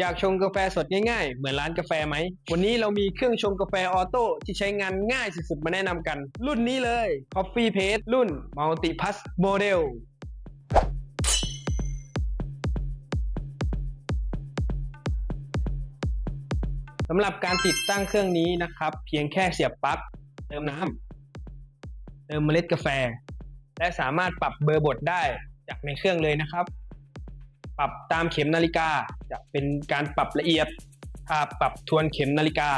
อยากชงกาแฟสดง่ายๆ เหมือนร้านกาแฟไหม วันนี้เรามีเครื่องชงกาแฟออโต้ที่ใช้งานง่ายสุดๆ มาแนะนำกัน รุ่นนี้เลย Coffee Paste รุ่น Multi Plus Model สำหรับการติดตั้งเครื่องนี้นะครับ เพียงแค่เสียบปลั๊กเติมน้ำเติมเมล็ดกาแฟ และสามารถปรับเบอร์บดได้จากในเครื่องเลยนะครับ ปรับตามเข็มนาฬิกา จะเป็นการปรับละเอียด ถ้าปรับทวนเข็มนาฬิกา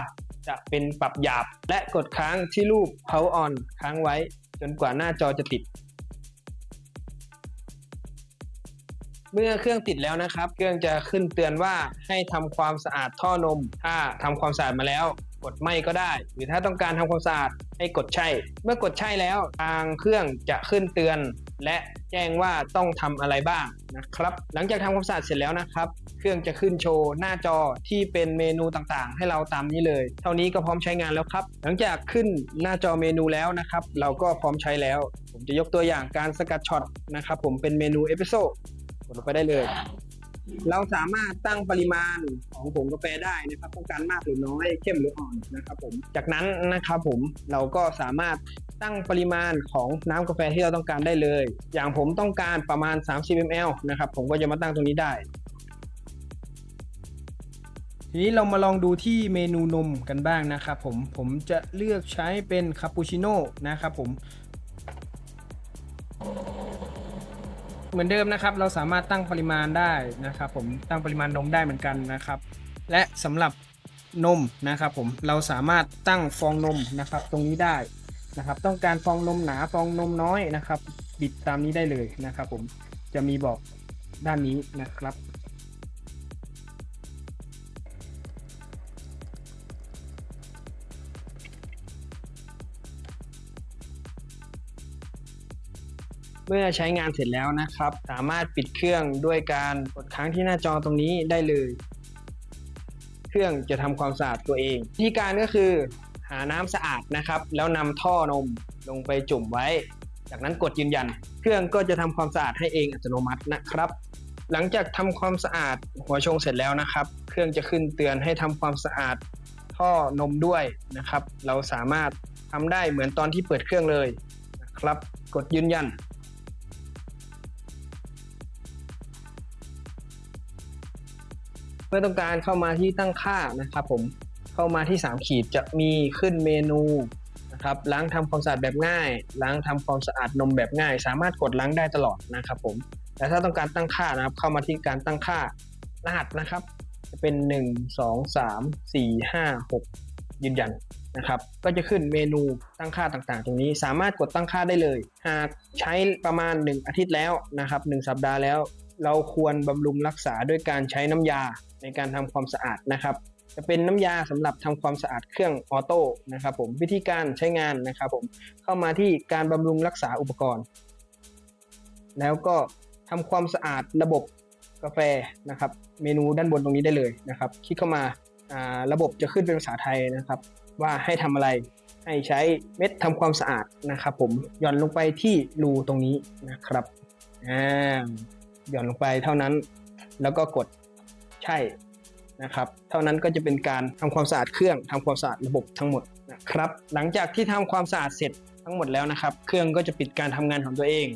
จะเป็นปรับหยาบ และกดค้างที่รูป power on ค้างไว้ จนกว่าหน้าจอจะติด เมื่อเครื่องติดแล้วนะครับ เครื่องจะขึ้นเตือนว่าให้ทำความสะอาดท่อนม ถ้าทำความสะอาดมาแล้วกดไม่ก็ได้ หรือถ้าต้องการทำความสะอาดให้กดใช่ เมื่อกดใช่แล้วทางเครื่องจะขึ้นเตือน และแจ้งว่าต้องทำอะไรบ้างนะครับ หลังจากทำความสะอาดเสร็จแล้วนะครับ เครื่องจะขึ้นโชว์หน้าจอที่เป็นเมนูต่างๆ ให้เราตามนี้เลย เท่านี้ก็พร้อมใช้งานแล้วครับ หลังจากขึ้นหน้าจอเมนูแล้วนะครับ เราก็พร้อมใช้แล้ว ผมจะยกตัวอย่างการสกัดช็อตนะครับ ผมเป็นเมนูเอพิโซดกดลงไปได้เลย เราสามารถตั้งปริมาณของผงกาแฟได้นะครับต้องการมากหรือน้อยเข้มหรืออ่อนนะครับผมจากนั้นนะครับผมเราก็สามารถตั้งปริมาณของน้ำกาแฟที่เราต้องการได้เลย อย่างผมต้องการประมาณ 30 ml นะครับผมก็จะมาตั้งตรงนี้ได้ ทีนี้เรามาลองดูที่เมนูนมกันบ้างนะครับผมผมจะเลือกใช้เป็นคาปูชิโน่นะครับผม เหมือนเดิมนะครับ เราสามารถตั้งปริมาณได้นะครับผมตั้งปริมาณนมได้เหมือนกันนะครับ และสำหรับนมนะครับผมเราสามารถตั้งฟองนมนะครับ ตรงนี้ได้นะครับ ต้องการฟองนมหนาฟองนมน้อยนะครับ บิดตามนี้ได้เลยนะครับ ผมจะมีบอกด้านนี้นะครับ เมื่อใช้งานเสร็จแล้วนะครับ สามารถปิดเครื่องด้วยการกดค้างที่หน้าจอตรงนี้ได้เลย เครื่องจะทำความสะอาดตัวเองวิธีการก็คือ หาน้ำสะอาดนะครับ แล้วนำท่อนมลงไปจุ่มไว้ จากนั้นกดยืนยัน เครื่องก็จะทำความสะอาดให้เองอัตโนมัตินะครับ หลังจากทำความสะอาดหัวชงเสร็จแล้วนะครับ เครื่องจะขึ้นเตือนให้ทำความสะอาดท่อนมด้วยนะครับ เราสามารถทำได้เหมือนตอนที่เปิดเครื่องเลยนะครับ กดยืนยัน เมื่อต้องการเข้ามาที่ตั้งค่านะครับผมเข้ามาที่ 3 ขีดจะมีขึ้นเมนูนะครับล้างทำความสะอาดแบบง่าย ล้างทำความสะอาดนมแบบง่าย สามารถกดล้างได้ตลอดนะครับผมแต่ถ้าต้องการตั้งค่านะครับ เข้ามาที่การตั้งค่ารหัสนะครับ จะเป็น 1 2 3 4 5 6 ยืนยันนะครับก็จะขึ้นเมนูตั้งค่าต่างๆ ตรงนี้สามารถกดตั้งค่าได้เลย หากใช้ประมาณ 1 อาทิตย์แล้วนะครับ1สัปดาห์แล้ว เราควรบำรุงรักษาด้วยการใช้น้ำยาในการทำความสะอาดนะครับ จะเป็นน้ำยาสำหรับทำความสะอาดเครื่องออโต้นะครับผมวิธีการใช้งานนะครับผมเข้ามาที่การบำรุงรักษาอุปกรณ์ แล้วก็ทำความสะอาดระบบกาแฟนะครับ เมนูด้านบนตรงนี้ได้เลยนะครับ คลิกเข้ามาระบบจะขึ้นเป็นภาษาไทยนะครับ ว่าให้ทำอะไรให้ใช้เม็ดทำความสะอาดนะครับ ผมหย่อนลงไปที่รูตรงนี้นะครับอ่า หย่อนลงไปเท่านั้น แล้วก็กดใช่นะครับ เท่านั้นก็จะเป็นการทำความสะอาดเครื่องทำความสะอาดระบบทั้งหมดนะครับ หลังจากที่ทำความสะอาดเสร็จทั้งหมดแล้วนะครับ เครื่องก็จะปิดการทำงานของตัวเอง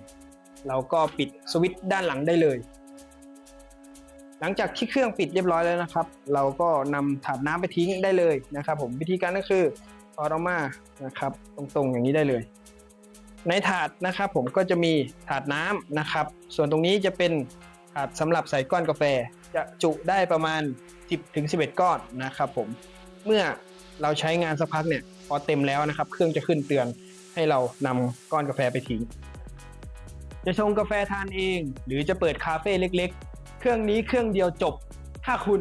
เราก็ปิดสวิตช์ด้านหลังได้เลย หลังจากที่เครื่องปิดเรียบร้อยแล้วนะครับ เราก็นำถาดน้ำไปทิ้งได้เลยนะครับ ผมวิธีการก็คือถอดออกมานะครับ ตรงๆอย่างนี้ได้เลย ในถาดนะครับผมก็จะมีถาดน้ำนะครับ ส่วนตรงนี้จะเป็นถาดสำหรับใส่ก้อนกาแฟ จะจุได้ประมาณ 10ถึง11 ก้อนนะครับผมเมื่อเราใช้งานสักพักเนี่ยพอเต็มแล้วนะครับ เครื่องจะขึ้นเตือนให้เรานำก้อนกาแฟไปทิ้งจะชงกาแฟทานเอง หรือจะเปิดคาเฟ่เล็ก ๆ เครื่องนี้เครื่องเดียวจบถ้าคุณ